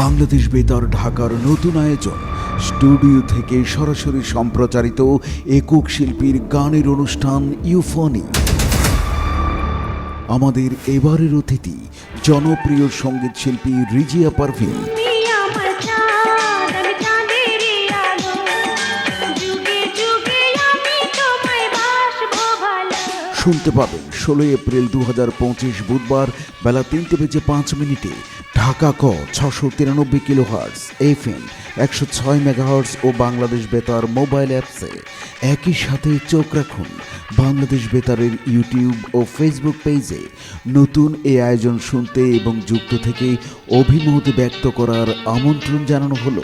বাংলাদেশ বেতার ঢাকার নতুন আয়োজন। স্টুডিও থেকে সরাসরি সম্প্রচারিত একক শিল্পীর গানের অনুষ্ঠান ইউফনি। আমাদের এবারের অতিথি জনপ্রিয় সংগীত শিল্পী রিজিয়া পারভিন। শুনতে পাবেন ষোলোই এপ্রিল দু হাজার পঁচিশ বুধবার বেলা তিনটে বেজে পাঁচ মিনিটে ঢাকা ক ছশো তিরানব্বই কিলো হার্স এফ এম একশো ছয় মেগাহার্স ও বাংলাদেশ বেতার মোবাইল অ্যাপসে একই সাথে চোখ রাখুন। বাংলাদেশ বেতারের ইউটিউব ও ফেসবুক পেজে নতুন এ আয়োজন শুনতে এবং যুক্ত থেকে অভিমত ব্যক্ত করার আমন্ত্রণ জানানো হলো।